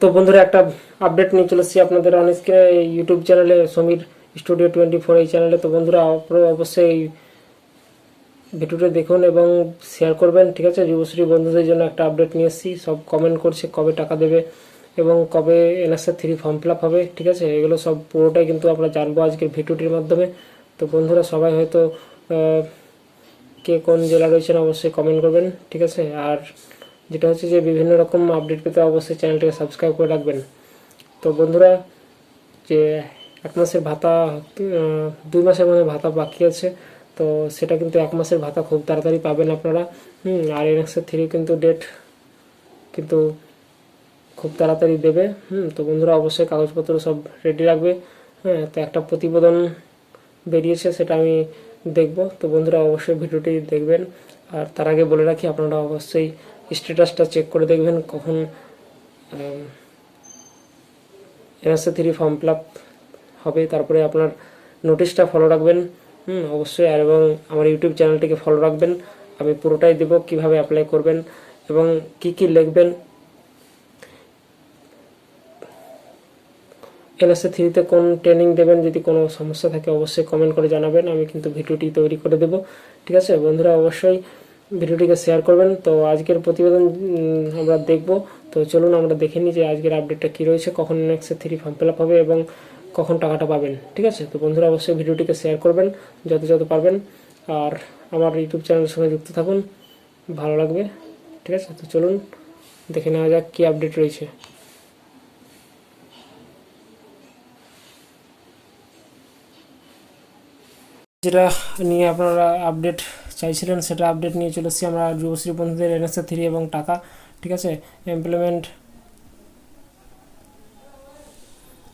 তো বন্ধুরা, একটা আপডেট নিয়ে চলে এসেছি আপনাদের অনেককে ইউটিউব চ্যানেলে সমীর স্টুডিও টোয়েন্টি ফোর এই চ্যানেলে তো বন্ধুরা অবশ্যই ভিডিওটা দেখুন এবং শেয়ার করবেন, ঠিক আছে? যুবশ্রী বন্ধুদের জন্য একটা আপডেট নিয়ে এসেছি। সব কমেন্ট করছে, কবে টাকা দেবে এবং কবে এনএসএ থ্রি ফর্ম ফিল হবে, ঠিক আছে? এগুলো সব পুরোটাই কিন্তু আমরা জানব আজকের ভিডিওটির মাধ্যমে। তো বন্ধুরা, সবাই হয়তো কে কোন জেলা রয়েছেন, অবশ্যই কমেন্ট করবেন, ঠিক আছে? আর যেটা হচ্ছে যে বিভিন্ন রকম আপডেট পেতে অবশ্যই চ্যানেলটাকে সাবস্ক্রাইব করে রাখবেন। তো বন্ধুরা, যে এক মাসের ভাতা দুই মাসের মধ্যে ভাতা বাকি আছে, তো সেটা কিন্তু এক মাসের ভাতা খুব তাড়াতাড়ি পাবেন আপনারা। হুম, আর এনএক্সের থ্রি কিন্তু ডেট কিন্তু খুব তাড়াতাড়ি দেবে। হুম, তো বন্ধুরা অবশ্যই কাগজপত্র সব রেডি রাখবে। হ্যাঁ তো একটা প্রতিবেদন বেরিয়েছে, সেটা আমি দেখব। তো বন্ধুরা অবশ্যই ভিডিওটি দেখবেন। আর তার আগে বলে রাখি, আপনারা অবশ্যই স্ট্যাটাসটা চেক করে দেখবেন কখন এনএসএ থ্রি ফর্ম ফিল হবে। তারপরে আপনার নোটিশটা ফলো রাখবেন। হুম, অবশ্যই। আর এবং আমার ইউটিউব চ্যানেলটিকে ফলো রাখবেন। আমি পুরোটাই দেবো কীভাবে অ্যাপ্লাই করবেন এবং কি কি লিখবেন। এনএসএ থ্রিতে কোন ট্রেনিং দেবেন, যদি কোনো সমস্যা থাকে অবশ্যই কমেন্ট করে জানাবেন। আমি কিন্তু ভিডিওটি তৈরি করে দেব। ঠিক আছে? বন্ধুরা, অবশ্যই ভিডিওটিকে শেয়ার করবেন। তো আজকের প্রতিবেদন আমরা দেখব। তো চলুন আমরা দেখে নিই যে আজকের আপডেটটা কী রয়েছে, কখন এনএক্সএ থ্রি ফর্ম ফিল হবে এবং কখন টাকাটা পাবেন, ঠিক আছে? তো বন্ধুরা, অবশ্যই ভিডিওটিকে শেয়ার করবেন, যত যত পারবেন। আর আমার ইউটিউব চ্যানেলের সঙ্গে যুক্ত থাকুন, ভালো লাগবে, ঠিক আছে? তো চলুন দেখে নেওয়া যাক কী আপডেট রয়েছে। যেটা নিয়ে আপনারা আপডেট চাইছিলেন, সেটা আপডেট নিয়ে চলে এসেছি আমরা যুবশ্রী বন্ধুদের এনএসএ থ্রি এবং টাকা, ঠিক আছে? এমপ্লয়মেন্ট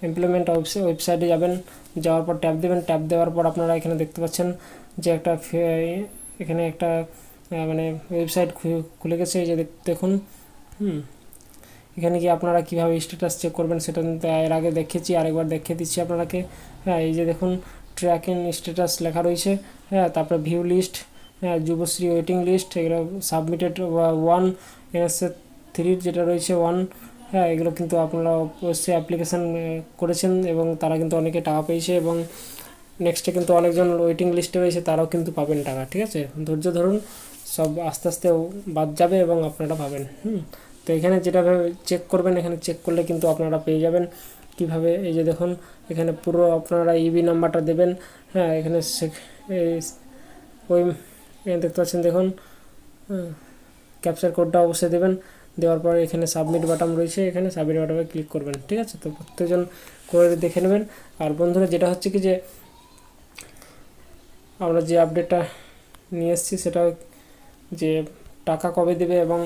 এমপ্লয়মেন্ট ওয়েবসাইটে যাবেন, যাওয়ার পর ট্যাব দেবেন। ট্যাব দেওয়ার পর আপনারা এখানে দেখতে পাচ্ছেন যে একটা এখানে একটা মানে ওয়েবসাইট খুলে গেছে, এই যে দেখুন, হুম। এখানে কি আপনারা কীভাবে স্ট্যাটাস চেক করবেন সেটা এর আগে দেখেছি আরেকবার দেখিয়ে দিচ্ছি আপনারাকে। হ্যাঁ এই যে দেখুন ট্র্যাকিং স্ট্যাটাস লেখা রয়েছে। হ্যাঁ তারপরে view list Yuvashree waiting list এগুলো সাবমিটেড ওয়ান এনএসএ থ্রির যেটা রয়েছে ওয়ান হ্যাঁ এগুলো কিন্তু আপনারা অবশ্যই অ্যাপ্লিকেশান করেছেন এবং তারা কিন্তু অনেকে টাকা পেয়েছে এবং নেক্সটে কিন্তু অনেকজন ওয়েটিং লিস্টে রয়েছে, তারাও কিন্তু পাবেন টাকা, ঠিক আছে? ধৈর্য ধরুন, সব আস্তে আস্তে বাদ যাবে এবং আপনারা পাবেন, হুম? তো এখানে যেটা চেক করবেন, এখানে চেক করলে কিন্তু আপনারা পেয়ে যাবেন। কীভাবে? এই যে দেখুন, এখানে পুরো আপনারা ইবি নাম্বারটা দেবেন হ্যাঁ এখানে ওই এখানে দেখতে পাচ্ছেন, দেখুন ক্যাপচার কোডটা অবশ্যই দেবেন। দেওয়ার পর এখানে সাবমিট বাটন রয়েছে, এখানে সাবমিট বাটনে ক্লিক করবেন, ঠিক আছে? তো প্রত্যেকজন করে দেখে নেবেন। আর বন্ধুরা, যেটা হচ্ছে কি যে, আমরা যে আপডেটটা নিয়ে এসেছি, সেটা যে টাকা কবে দেবে এবং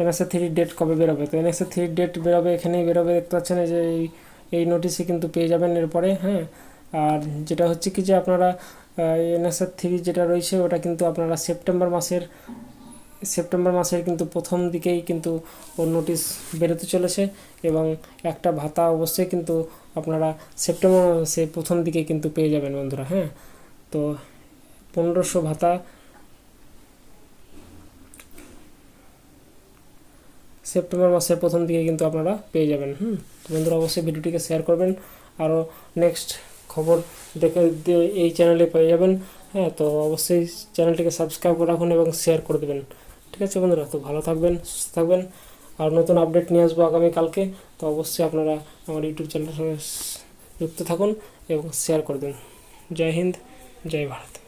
এনএসএ থ্রি ডেট কবে বেরোবে? তো এনএসএ থ্রি ডেট বেরোবে, এখানেই বেরোবে। দেখতে পাচ্ছেন যে এই নোটিশে কিন্তু পেয়ে যাবেন এরপরে হ্যাঁ? আর যেটা হচ্ছে কি যে আপনারা এনএসএ থ্রি যেটা রয়েছে ওটা কিন্তু আপনারা সেপ্টেম্বর মাসের সেপ্টেম্বর মাসের কিন্তু প্রথম দিকেই কিন্তু ওর নোটিশ বেরোতে চলেছে এবং একটা ভাতা অবশ্যই কিন্তু আপনারা সেপ্টেম্বর মাসে প্রথম দিকে কিন্তু পেয়ে যাবেন বন্ধুরা হ্যাঁ? তো পনেরোশো ভাতা সেপ্টেম্বর মাসের প্রথম দিকে কিন্তু আপনারা পেয়ে যাবেন, হুম? বন্ধুরা অবশ্যই ভিডিওটিকে শেয়ার করবেন। আরও নেক্সট খবর দেখে এই চ্যানেলে পেয়ে যাবেন। হ্যাঁ তো অবশ্যই চ্যানেলটিকে সাবস্ক্রাইব করে রাখুন এবং শেয়ার করে দেবেন। ঠিক আছে বন্ধুরা? তো ভালো থাকবেন, সুস্থ থাকবেন। আর নতুন আপডেট নিয়ে আসব আগামীকালকে। তো অবশ্যই আপনারা আমার ইউটিউব চ্যানেলের সঙ্গে যুক্ত থাকুন এবং শেয়ার করে দেবেন জয় হিন্দ, জয় ভারত।